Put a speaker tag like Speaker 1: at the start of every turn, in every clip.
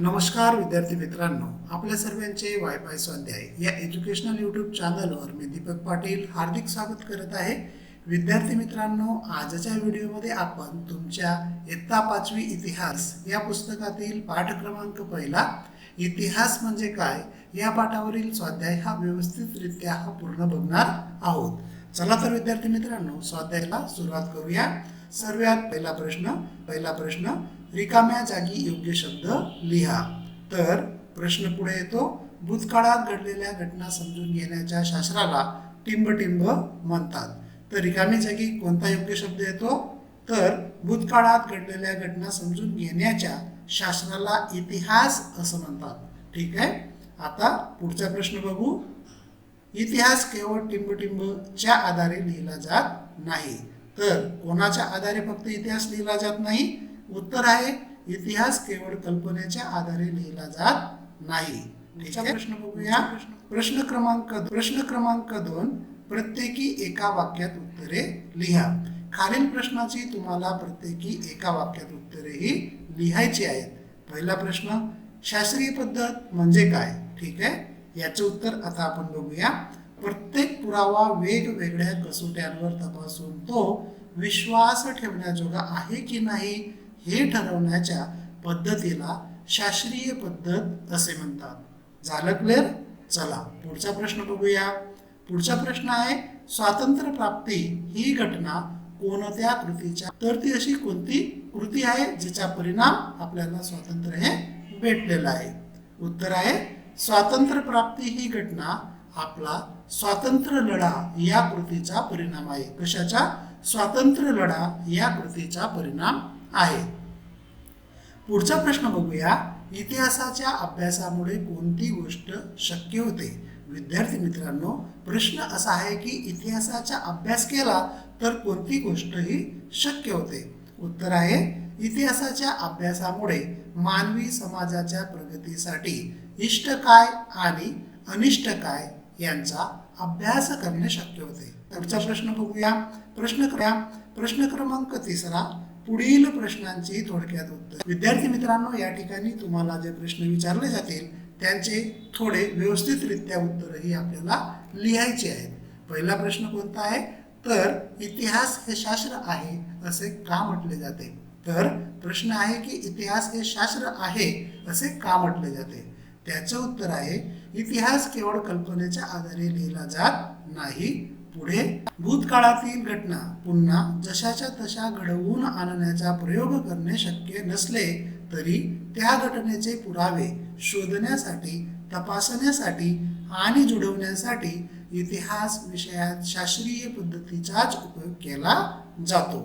Speaker 1: नमस्कार विद्यार्थी मित्रांनो आपल्या सर्वांचे वायफाय स्वाध्याय या एज्युकेशनल यूट्यूब चॅनलवर मी दीपक पाटील हार्दिक स्वागत करत आहे. विद्यार्थी मित्रांनो आजच्या व्हिडिओमध्ये आपण तुमच्या इयत्ता पाचवी इतिहास या पुस्तकातील पाठ क्रमांक पहिला इतिहास म्हणजे काय या पाठावरील स्वाध्याय हा व्यवस्थितरित्या हा पूर्ण बघणार आहोत. चला तर विद्यार्थी मित्रांनो स्वाध्यायाला सुरुवात करूया. सर्वात पहिला प्रश्न पहिला प्रश्न रिकाम्या जागी योग्य शब्द लिहा. तर प्रश्न पुढे येतो. भूतकाळात घडलेल्या घटना समजून घेण्याच्या शास्त्राला टिंबटिंब म्हणतात. तर रिकामी जागी कोणता योग्य शब्द येतो? तर भूतकाळात घडलेल्या घटना समजून घेण्याच्या शास्त्राला इतिहास असं म्हणतात. ठीक आहे? आता पुढचा प्रश्न बघू. इतिहास केवळ टिंबटिंबच्या आधारे लिहिला जात नाही. तर कोणाच्या आधारे फक्त इतिहास लिहिला जात नाही? उत्तर आहे इतिहास केवळ कल्पनेच्या आधारे लिहिला जात नाही. प्रश्न बघूया. प्रश्न. क्रमांक प्रश्न क्रमांक दोन प्रत्येकी एका वाक्यात उत्तरे लिहा. खालील प्रश्नाची तुम्हाला प्रत्येकी एका वाक्यात उत्तरेही लिहायची आहेत. पहिला प्रश्न शास्त्रीय पद्धत म्हणजे काय? ठीक आहे? याचं उत्तर आता आपण बघूया. प्रत्येक पुरावा वेगवेगळ्या कसोट्यांवर तपासून तो विश्वास ठेवण्याजोगा आहे की नाही हे ठरवण्याच्या पद्धतीला शास्त्रीय पद्धत असे म्हणतात. झालं क्लिअर चला पुढचा प्रश्न बघूया. पुढचा प्रश्न आहे स्वातंत्र्य प्राप्ती ही घटना कोणत्या कृतीच्या? तर ती अशी कोणती कृती आहे जिचा परिणाम आपल्याला स्वातंत्र्य हे भेटलेलं आहे? उत्तर आहे स्वातंत्र्य प्राप्ती ही घटना आपला स्वातंत्र्य लढा या कृतीचा परिणाम आहे. कशाचा? स्वातंत्र्य लढा या कृतीचा परिणाम आहे. पुढचा प्रश्न बघूया. इतिहासाच्या अभ्यासामुळे कोणती गोष्ट शक्य होते? विद्यार्थी मित्रांनो प्रश्न असा आहे की इतिहासाचा अभ्यास केला तर कोणती गोष्ट ही शक्य होते? उत्तर आहे इतिहासाच्या अभ्यासामुळे मानवी समाजाच्या प्रगतीसाठी इष्ट काय आणि अनिष्ट काय यांचा अभ्यास करणे शक्य होते. पुढचा प्रश्न बघूया. प्रश्न क्रम प्रश्न क्रमांक तिसरा पुढील प्रश्नांची थोडक्यात उत्तर. विद्यार्थी मित्रांनो या ठिकाणी तुम्हाला जे प्रश्न विचारले जातील त्यांचे थोडे व्यवस्थितरित्या उत्तरही आपल्याला लिहायचे आहेत. पहिला प्रश्न कोणता आहे? तर इतिहास हे शास्त्र आहे असे का म्हटले जाते? तर प्रश्न आहे की इतिहास हे शास्त्र आहे असे का म्हटले जाते? त्याचं उत्तर आहे इतिहास केवळ कल्पनेच्या आधारे लिहिला जात नाही. पुढे भूतकाळातील घटना पुन्हा जशाच्या तशा घडवून आणण्याचा प्रयोग करणे शक्य नसले तरी त्या घटनेचे पुरावे शोधण्यासाठी तपासण्यासाठी आणि जुळवण्यासाठी इतिहास विषयात शास्त्रीय पद्धतीचाच उपयोग केला जातो.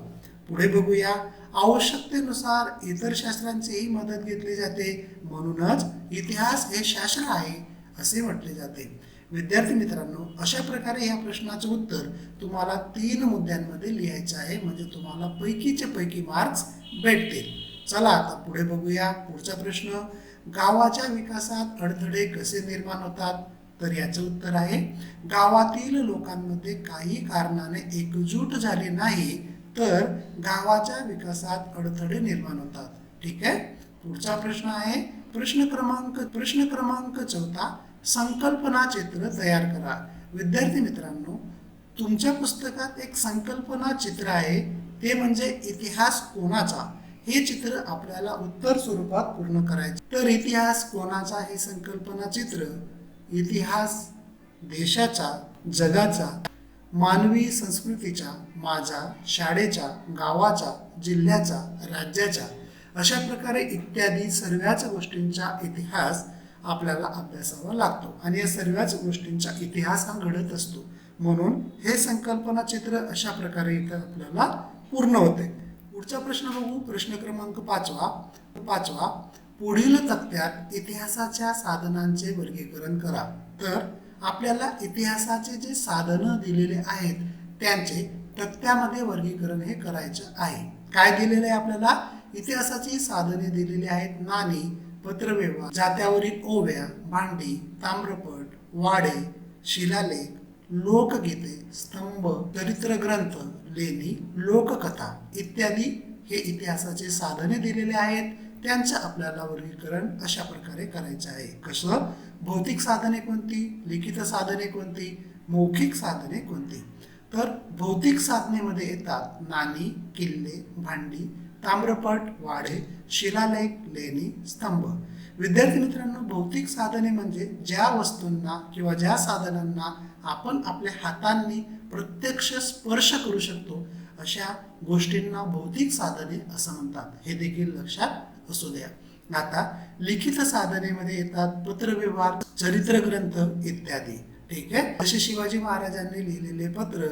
Speaker 1: पुढे बघूया. आवश्यकतेनुसार इतर शास्त्रांचीही मदत घेतली जाते. म्हणूनच इतिहास हे शास्त्र आहे असे म्हटले जाते. विद्यार्थी मित्रांनो अशा प्रकारे या प्रश्नाचं उत्तर तुम्हाला तीन मुद्द्यांमध्ये लिहायचं आहे. म्हणजे तुम्हाला पैकीचे पैकी मार्क्स भेटतील. चला आता पुढे बघूया. पुढचा प्रश्न गावाच्या विकासात अडथळे कसे निर्माण होतात? तर याचं उत्तर आहे गावातील लोकांमध्ये काही कारणाने एकजूट झाली नाही तर गावाच्या विकासात अडथळे निर्माण होतात. ठीक आहे? पुढचा प्रश्न आहे प्रश्न क्रमांक प्रश्न क्रमांक चौथा संकल्पना चित्र तयार करा. विद्यार्थी मित्रांनो तुमच्या पुस्तकात एक संकल्पना चित्र आहे ते म्हणजे इतिहास कोणाचा? हे चित्र आपल्याला उत्तर स्वरूपात पूर्ण करायचे. तर इतिहास कोणाचा हे संकल्पना चित्र? इतिहास देशाचा जगाचा मानवी संस्कृतीच्या माझा शाळेच्या गावाचा जिल्ह्याचा राज्याचा अशा प्रकारे इत्यादी सर्वच गोष्टींचा इतिहास आपल्याला अभ्यासावा लागतो. आणि या सर्वच गोष्टींचा इतिहास हा घडत असतो. म्हणून हे संकल्पना चित्र अशा प्रकारे इथं आपल्याला पूर्ण होते. पुढचा प्रश्न बघू. प्रश्न क्रमांक पाचवा. पाचवा पुढील तक्त्यात इतिहासाच्या साधनांचे वर्गीकरण करा. तर आपल्याला इतिहासाचे जे साधनं दिलेले आहेत त्यांचे तक्त्यामध्ये वर्गीकरण हे करायचं आहे. काय दिलेलं आहे आपल्याला? इतिहासाची साधने दिलेली आहेत. नाणी पत्रव्यवहार जात्यावरील ओव्या भांडी ताम्रपट वाडे शिलालेख लोकगीते स्तंभ चरित्र ग्रंथ लेणी लोककथा इत्यादी हे इतिहासाचे साधने दिलेले आहेत. त्यांचं आपल्याला वर्गीकरण अशा प्रकारे करायचं आहे. कसं? भौतिक साधने कोणती? लिखित साधने कोणती? मौखिक साधने कोणती? तर भौतिक साधनेमध्ये येतात नाणी किल्ले भांडी ताम्रपट वाढे शिलालेख लेणी स्तंभ. विद्यार्थी मित्रांनो भौतिक साधने म्हणजे ज्या वस्तूंना किंवा ज्या साधनांना आपण आपल्या हातांनी प्रत्यक्ष स्पर्श करू शकतो अशा गोष्टींना भौतिक साधने असं म्हणतात. हे देखील लक्षात असू द्या. आता लिखित साधनेमध्ये येतात पत्रव्यवहार चरित्र ग्रंथ इत्यादी. ठीक आहे? जसे शिवाजी महाराजांनी लिहिलेले पत्र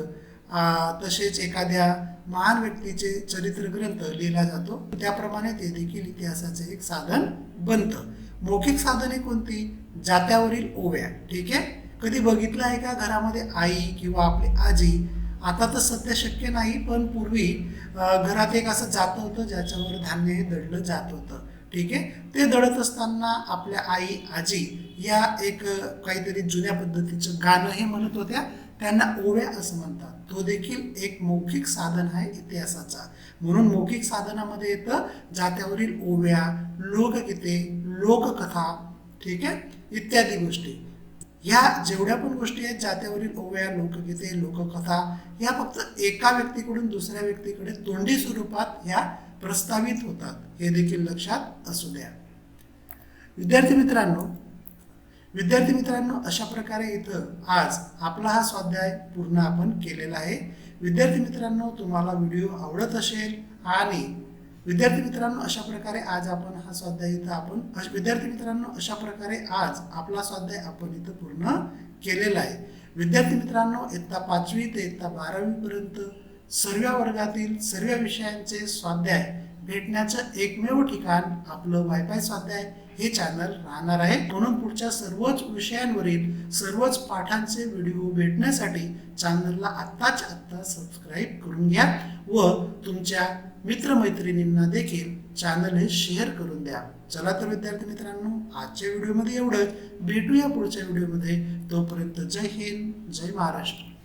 Speaker 1: तसेच एखाद्या महान व्यक्तीचे चरित्र ग्रंथ लिहिला जातो. त्याप्रमाणे ते देखील इतिहासाचे एक साधन बनतं. मौखिक साधने कोणती? जात्यावरील ओव्या. ठीक आहे? कधी बघितलं आहे का घरामध्ये आई किंवा आपली आजी? आता तर सध्या शक्य नाही पण पूर्वी घरात एक असं जातं होतं ज्याच्यावर धान्य हे दडलं जात होतं. ठीक आहे? ते दळत असताना आपल्या आई आजी या एक काहीतरी जुन्या पद्धतीचं गाणं हे म्हणत होत्या. त्यांना ओव्या असं म्हणतात. तो देखील एक मौखिक साधन आहे इतिहासाचा. म्हणून मौखिक साधनामध्ये येतं जात्यावरील ओव्या लोकगीते लोककथा ठीक आहे? इत्यादी गोष्टी. ह्या जेवढ्या पण गोष्टी आहेत जात्यावरील ओव्या लोकगीते लोककथा ह्या फक्त एका व्यक्तीकडून दुसऱ्या व्यक्तीकडे तोंडी स्वरूपात ह्या प्रस्तावित होतात हे देखील लक्षात असू द्या. विद्यार्थी मित्रांनो विद्यार्थी मित्रांनो अशा प्रकारे इथं आज आपला हा स्वाध्याय पूर्ण आपण केलेला आहे. विद्यार्थी मित्रांनो तुम्हाला व्हिडिओ आवडत असेल आणि विद्यार्थी मित्रांनो अशा प्रकारे आज आपण हा स्वाध्याय इथं आपण अश- विद्यार्थी मित्रांनो अशा प्रकारे आज आपला स्वाध्याय आपण इथं पूर्ण केलेला आहे. विद्यार्थी मित्रांनो इयत्ता पाचवी ते इयत्ता बारावीपर्यंत सर्व वर्गातील सर्व विषयांचे स्वाध्याय भेटण्याचं एकमेव ठिकाण आपलं वायफाय स्वाध्याय हे चॅनल राहणार आहे. म्हणून पुढच्या सर्वच विषयांवरील सर्वच पाठांचे व्हिडिओ भेटण्यासाठी चॅनलला आत्ताच आत्ता सबस्क्राईब करून घ्या व तुमच्या मित्रमैत्रिणींना देखील चॅनल हे शेअर करून द्या. चला तर विद्यार्थी मित्रांनो आजच्या व्हिडिओमध्ये एवढंच. भेटूया पुढच्या व्हिडिओमध्ये तोपर्यंत जय हिंद जय महाराष्ट्र.